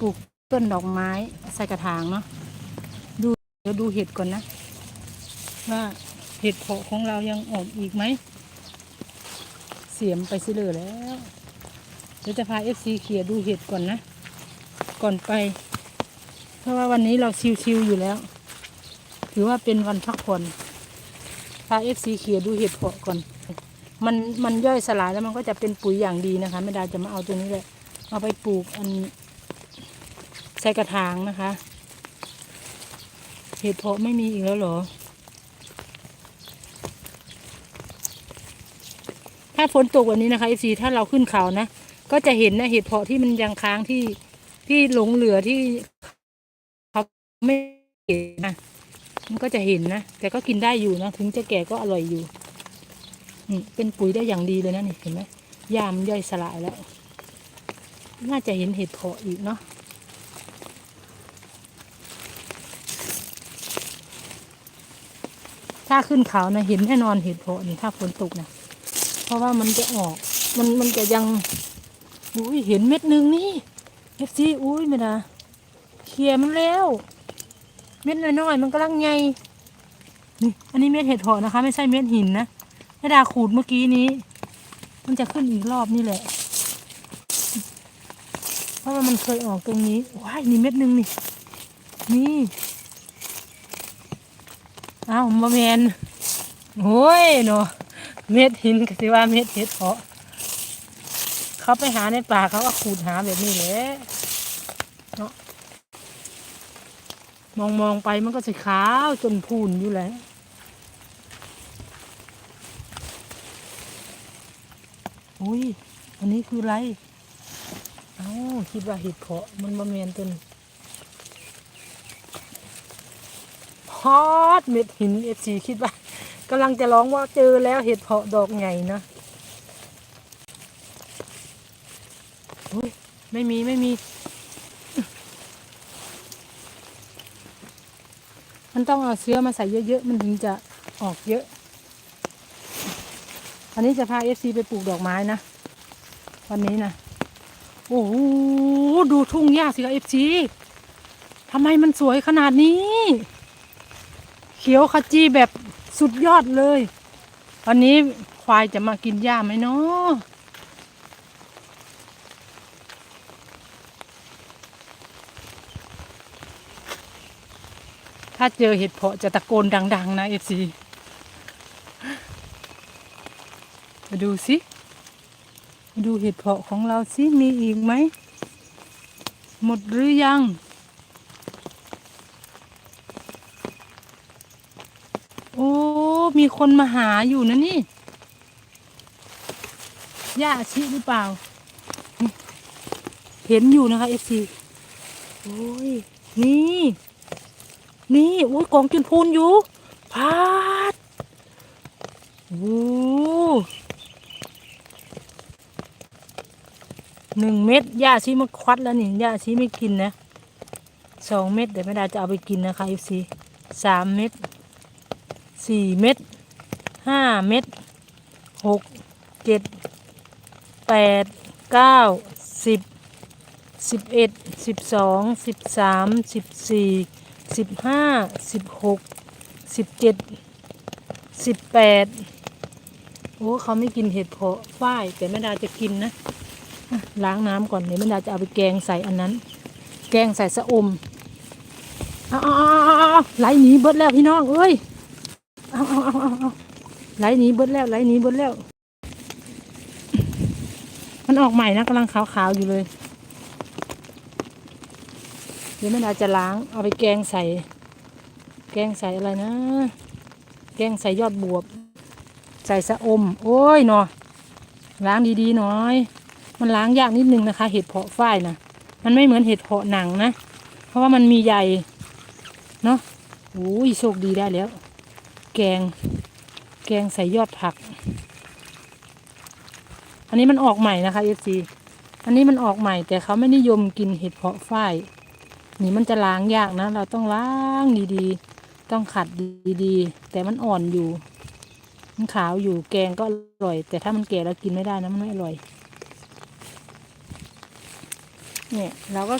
ปลูกต้นดอกไม้ใส่กระถางเนาะดูเดี๋ยวดูเห็ดก่อนนะ ว่าเห็ดเพาะของเรายังออกอีกไหม เสียมไปสิเลยแล้วเดี๋ยวจะพาเอฟซีเขียดูเห็ดก่อนนะ ก่อนไป เพราะว่าวันนี้เราชิวๆอยู่แล้ว ถือว่าเป็นวันพักผ่อนพาเอฟซีเขียดูเห็ดเพาะก่อน มันมันย่อยสลายแล้วมันก็จะเป็นปุ๋ยอย่างดีนะคะไม่ได้จะมาเอาตัวนี้แหละเอาไปปลูกอัน ใส่กระถางนะคะ เห็ดเพาะไม่มีอีกแล้วเหรอ ถ้าฝนตกวันนี้นะคะไอซีถ้าเราขึ้นเขานะ ก็จะเห็นนะเห็ดเพาะที่มันยังค้างที่ที่หลงเหลือที่เขาไม่เก็บนะมันก็จะเห็นนะ แต่ก็กินได้อยู่นะ ถึงจะแก่ก็อร่อยอยู่เป็นปุ๋ยได้อย่างดีเลยนะนี่เห็นไหมยามย่อยสลายแล้ว น่าจะเห็นเห็ดเพาะอีกเนาะ ถ้าขึ้นเขานะเห็นแน่นอนเห็ดเพาะนี่ถ้าฝนตกนะเพราะว่ามันจะออก มันมันจะยังอุ้ยเห็นเม็ดหนึ่งนี่เอฟซีอุ้ยไม่ได้เคลียมันแล้ว เม็ดน้อยๆมันกำลังใหญ่นี่อันนี้เม็ดเห็ดเพนะคะ ไม่ใช่เม็ดหินนะแม่ดาขูดเมื่อกี้นี้ มันจะขึ้นอีกรอบนี่แหละ เพราะว่ามันเคยออกตรงนี้ว้ายนี่เม็ดหนึ่งนี่นี่ อ้าวมาแมนโอ้ยเนาะเม็ดหินก็สิว่าเม็ดเห็ดเพาะเขาไปหาในป่าเขาก็ขูดหาแบบนี้แหละเนาะมองมองไปมันก็จะขาวจนพูนอยู่แล้วอุ้ย อันนี้คืออะไร เอ้าคิดว่าเห็ดเพาะมันบะเมียนต้น ฮอตเม็ดหินเอฟซีคิดว่ากำลังจะร้องว่าเจอแล้วเห็ดเพาะดอกใหญ่นะไม่มีไม่มี มันต้องเอาเสื้อมาใส่เยอะๆ มันถึงจะออกเยอะ อันนี้จะพาเอฟซีไปปลูกดอกไม้นะ วันนี้นะโอ้โหดูทุ่งหญ้าสิคะเอฟซีทำไมมันสวยขนาดนี้ เขียวขจีแบบสุดยอดเลยวันนี้ควายจะมากินหญ้าไหมเนาะถ้าเจอเห็ดเพาะจะตะโกนดัง ๆ นะเอฟซีมาดูสิมาดูเห็ดเพาะของเราสิ มีอีกไหม หมดหรือยัง โอ้ มีคนมาหาอยู่นะนี่ย่าชิหรือเปล่า เห็นอยู่นะคะเอฟซีโอ้ย นี่ นี่โอ้ยกองจุนพูนอยู่พาดโอ้หนึ่งเม็ดย่าชีมาควัดแล้วนี่ย่าชีไม่กินนะสองเม็ดเดี๋ยวแม่ดาจะเอาไปกินนะคะเอฟซีสามเม็ด สี่เม็ดห้าเม็ดหกเจ็ดแปดเก้าสิบสิบเอ็ดสิบสองสิบสามสิบสี่สิบห้าสิบหกสิบเจ็ดสิบแปดโอ้เขาไม่กินเห็ดเพาะฝ้ายแต่แม่ดาจะกินนะล้างน้ำก่อนเดี๋ยวแม่ดาจะเอาไปแกงใส่อันนั้น แกงใส่สะอมอาเอาเอาเอาเอาไหลหนีเบิดแล้วพี่น้องเอ้ย เอาเอาเอาเอาไหลหนีเบิดแล้วไหลหนีเบิดแล้ว มันออกใหม่นะกำลังขาวๆอยู่เลย เดี๋ยวแม่ดาจะล้าง เอาไปแกงใส่ แกงใส่อะไรนะ แกงใส่ยอดบวบ ใส่สะอม โอ้ยเนาะล้างดีๆหน่อย มันล้างยากนิดนึงนะคะ เห็ดเพาะฝ้ายนะมันไม่เหมือนเห็ดเพาะหนังนะ เพราะว่ามันมีใยเนาะโอ้ยโชคดีได้แล้ว แกง แกงใส่ยอดผัก อันนี้มันออกใหม่นะคะเอฟซีอันนี้มันออกใหม่ แต่เขาไม่นิยมกินเห็ดเพาะฝ้ายนี่มันจะล้างยากนะ เราต้องล้างดีๆ ต้องขัดดีๆ แต่มันอ่อนอยู่ มันขาวอยู่แกงก็อร่อย แต่ถ้ามันแก่แล้วกินไม่ได้นะมันไม่อร่อย เนี่ยเราก็